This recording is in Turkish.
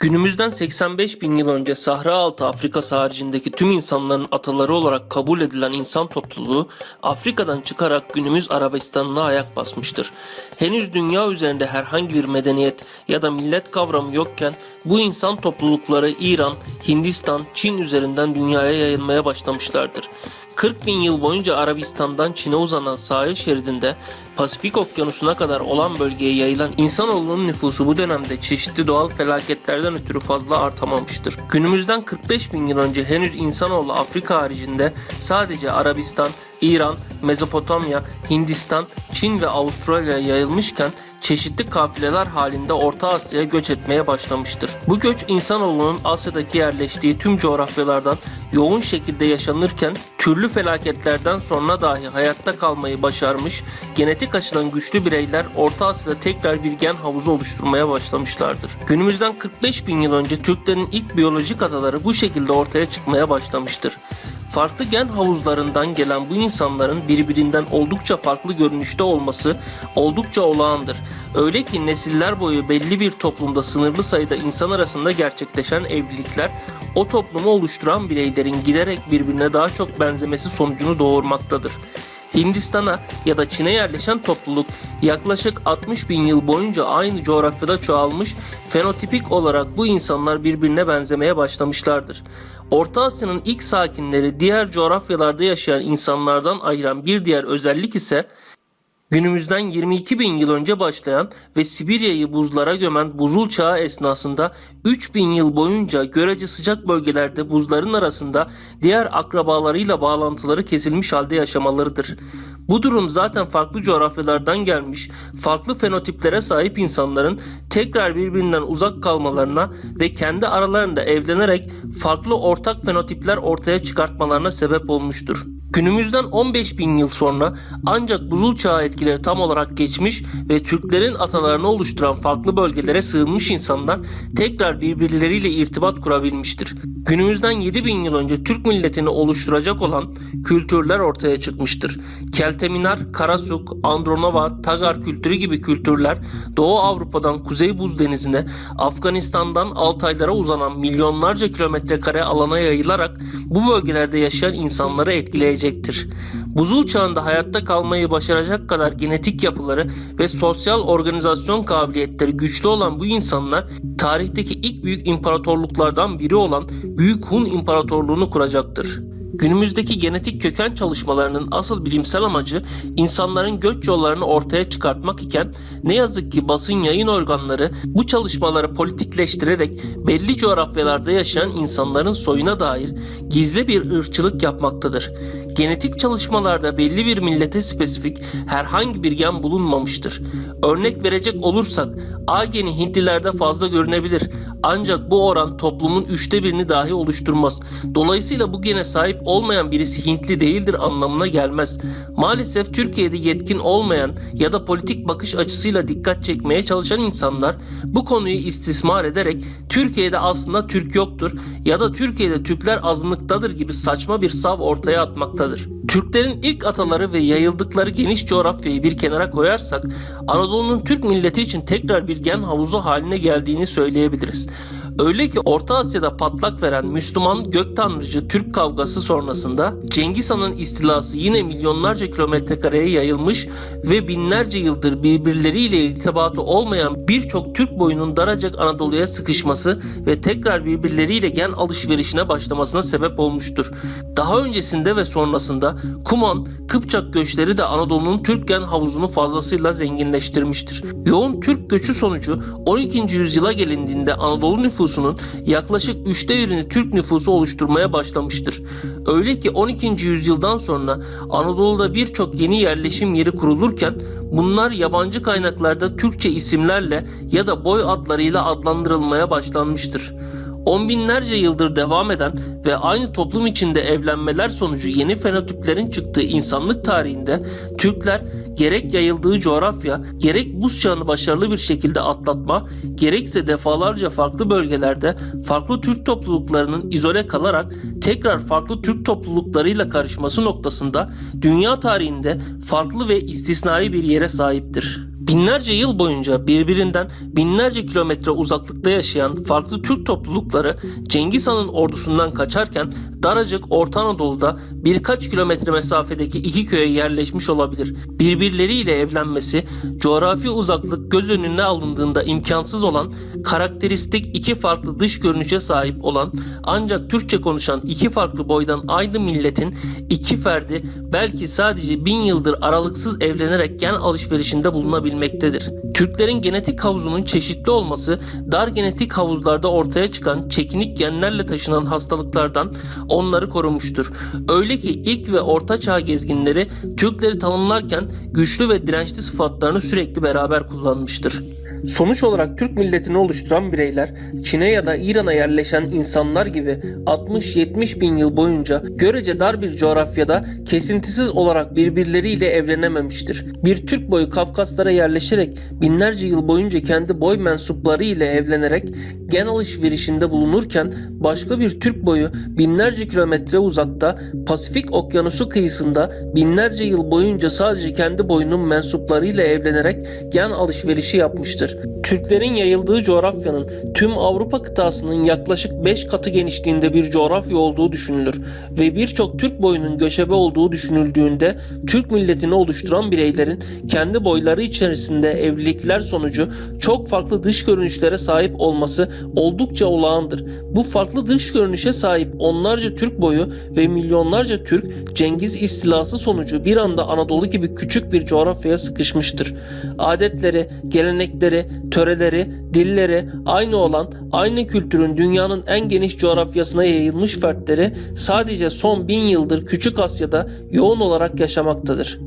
Günümüzden 85 bin yıl önce Sahra altı Afrikası haricindeki tüm insanların ataları olarak kabul edilen insan topluluğu Afrika'dan çıkarak günümüz Arabistan'ına ayak basmıştır. Henüz dünya üzerinde herhangi bir medeniyet ya da millet kavramı yokken bu insan toplulukları İran, Hindistan, Çin üzerinden dünyaya yayılmaya başlamışlardır. 40 bin yıl boyunca Arabistan'dan Çin'e uzanan sahil şeridinde Pasifik Okyanusu'na kadar olan bölgeye yayılan insanoğlunun nüfusu bu dönemde çeşitli doğal felaketlerden ötürü fazla artamamıştır. Günümüzden 45 bin yıl önce henüz insanoğlu Afrika haricinde sadece Arabistan, İran, Mezopotamya, Hindistan, Çin ve Avustralya'ya yayılmışken çeşitli kafileler halinde Orta Asya'ya göç etmeye başlamıştır. Bu göç insanoğlunun Asya'daki yerleştiği tüm coğrafyalardan yoğun şekilde yaşanırken türlü felaketlerden sonra dahi hayatta kalmayı başarmış, genetik açıdan güçlü bireyler Orta Asya'da tekrar bir gen havuzu oluşturmaya başlamışlardır. Günümüzden 45 bin yıl önce Türklerin ilk biyolojik ataları bu şekilde ortaya çıkmaya başlamıştır. Farklı gen havuzlarından gelen bu insanların birbirinden oldukça farklı görünüşte olması oldukça olağandır. Öyle ki nesiller boyu belli bir toplumda sınırlı sayıda insan arasında gerçekleşen evlilikler o toplumu oluşturan bireylerin giderek birbirine daha çok benzemesi sonucunu doğurmaktadır. Hindistan'a ya da Çin'e yerleşen topluluk yaklaşık 60 bin yıl boyunca aynı coğrafyada çoğalmış, fenotipik olarak bu insanlar birbirine benzemeye başlamışlardır. Orta Asya'nın ilk sakinleri diğer coğrafyalarda yaşayan insanlardan ayıran bir diğer özellik ise Günümüzden 22 bin yıl önce başlayan ve Sibirya'yı buzlara gömen buzul çağı esnasında 3 bin yıl boyunca görece sıcak bölgelerde buzların arasında diğer akrabalarıyla bağlantıları kesilmiş halde yaşamalarıdır. Bu durum zaten farklı coğrafyalardan gelmiş, farklı fenotiplere sahip insanların tekrar birbirinden uzak kalmalarına ve kendi aralarında evlenerek farklı ortak fenotipler ortaya çıkartmalarına sebep olmuştur. Günümüzden 15 bin yıl sonra ancak buzul çağı etkileri tam olarak geçmiş ve Türklerin atalarını oluşturan farklı bölgelere sığınmış insanlar tekrar birbirleriyle irtibat kurabilmiştir. Günümüzden 7 bin yıl önce Türk milletini oluşturacak olan kültürler ortaya çıkmıştır. Kelteminar, Karasuk, Andronova, Tagar kültürü gibi kültürler Doğu Avrupa'dan Kuzey Buz Denizi'ne, Afganistan'dan Altaylara uzanan milyonlarca kilometre kare alana yayılarak bu bölgelerde yaşayan insanları etkileyecektir. Buzul çağında hayatta kalmayı başaracak kadar genetik yapıları ve sosyal organizasyon kabiliyetleri güçlü olan bu insanlar tarihteki ilk büyük imparatorluklardan biri olan Büyük Hun İmparatorluğunu kuracaktır. Günümüzdeki genetik köken çalışmalarının asıl bilimsel amacı insanların göç yollarını ortaya çıkartmak iken ne yazık ki basın yayın organları bu çalışmaları politikleştirerek belli coğrafyalarda yaşayan insanların soyuna dair gizli bir ırkçılık yapmaktadır. Genetik çalışmalarda belli bir millete spesifik herhangi bir gen bulunmamıştır. Örnek verecek olursak A geni Hintlilerde fazla görünebilir ancak bu oran toplumun üçte birini dahi oluşturmaz. Dolayısıyla bu gene sahip olmayan birisi Hintli değildir anlamına gelmez. Maalesef Türkiye'de yetkin olmayan ya da politik bakış açısıyla dikkat çekmeye çalışan insanlar bu konuyu istismar ederek Türkiye'de aslında Türk yoktur ya da Türkiye'de Türkler azınlıktadır gibi saçma bir sav ortaya atmaktadır. Türklerin ilk ataları ve yayıldıkları geniş coğrafyayı bir kenara koyarsak Anadolu'nun Türk milleti için tekrar bir gen havuzu haline geldiğini söyleyebiliriz. Öyle ki Orta Asya'da patlak veren Müslüman gök tanrıcı Türk kavgası sonrasında Cengiz Han'ın istilası yine milyonlarca kilometre kareye yayılmış ve binlerce yıldır birbirleriyle irtibatı olmayan birçok Türk boyunun daracık Anadolu'ya sıkışması ve tekrar birbirleriyle gen alışverişine başlamasına sebep olmuştur. Daha öncesinde ve sonrasında Kuman, Kıpçak göçleri de Anadolu'nun Türk gen havuzunu fazlasıyla zenginleştirmiştir. Yoğun Türk göçü sonucu 12. yüzyıla gelindiğinde Anadolu nüfusunun yaklaşık üçte birini Türk nüfusu oluşturmaya başlamıştır. Öyle ki 12. yüzyıldan sonra Anadolu'da birçok yeni yerleşim yeri kurulurken bunlar yabancı kaynaklarda Türkçe isimlerle ya da boy adlarıyla adlandırılmaya başlanmıştır. On binlerce yıldır devam eden ve aynı toplum içinde evlenmeler sonucu yeni fenotiplerin çıktığı insanlık tarihinde Türkler gerek yayıldığı coğrafya, gerek buz çağını başarılı bir şekilde atlatma, gerekse defalarca farklı bölgelerde farklı Türk topluluklarının izole kalarak tekrar farklı Türk topluluklarıyla karışması noktasında dünya tarihinde farklı ve istisnai bir yere sahiptir. Binlerce yıl boyunca birbirinden binlerce kilometre uzaklıkta yaşayan farklı Türk toplulukları Cengiz Han'ın ordusundan kaçarken daracık Orta Anadolu'da birkaç kilometre mesafedeki iki köye yerleşmiş olabilir. Birbirleriyle evlenmesi, coğrafi uzaklık göz önüne alındığında imkansız olan, karakteristik iki farklı dış görünüşe sahip olan ancak Türkçe konuşan iki farklı boydan aynı milletin iki ferdi belki sadece bin yıldır aralıksız evlenerek gen alışverişinde bulunabilmektedir. Türklerin genetik havuzunun çeşitli olması dar genetik havuzlarda ortaya çıkan çekinik genlerle taşınan hastalıklardan onları korumuştur. Öyle ki ilk ve orta çağ gezginleri Türkleri tanımlarken güçlü ve dirençli sıfatlarını sürekli beraber kullanmıştır. Sonuç olarak Türk milletini oluşturan bireyler Çin'e ya da İran'a yerleşen insanlar gibi 60-70 bin yıl boyunca görece dar bir coğrafyada kesintisiz olarak birbirleriyle evlenememiştir. Bir Türk boyu Kafkaslara yerleşerek binlerce yıl boyunca kendi boy mensupları ile evlenerek gen alışverişinde bulunurken başka bir Türk boyu binlerce kilometre uzakta Pasifik Okyanusu kıyısında binlerce yıl boyunca sadece kendi boyunun mensuplarıyla evlenerek gen alışverişi yapmıştır. Türklerin yayıldığı coğrafyanın tüm Avrupa kıtasının yaklaşık 5 katı genişliğinde bir coğrafya olduğu düşünülür ve birçok Türk boyunun göçebe olduğu düşünüldüğünde Türk milletini oluşturan bireylerin kendi boyları içerisinde evlilikler sonucu çok farklı dış görünüşlere sahip olması oldukça olağandır. Bu farklı dış görünüşe sahip onlarca Türk boyu ve milyonlarca Türk Cengiz istilası sonucu bir anda Anadolu gibi küçük bir coğrafyaya sıkışmıştır. Adetleri, gelenekleri, töreleri, dilleri aynı olan aynı kültürün dünyanın en geniş coğrafyasına yayılmış fertleri sadece son bin yıldır Küçük Asya'da yoğun olarak yaşamaktadır.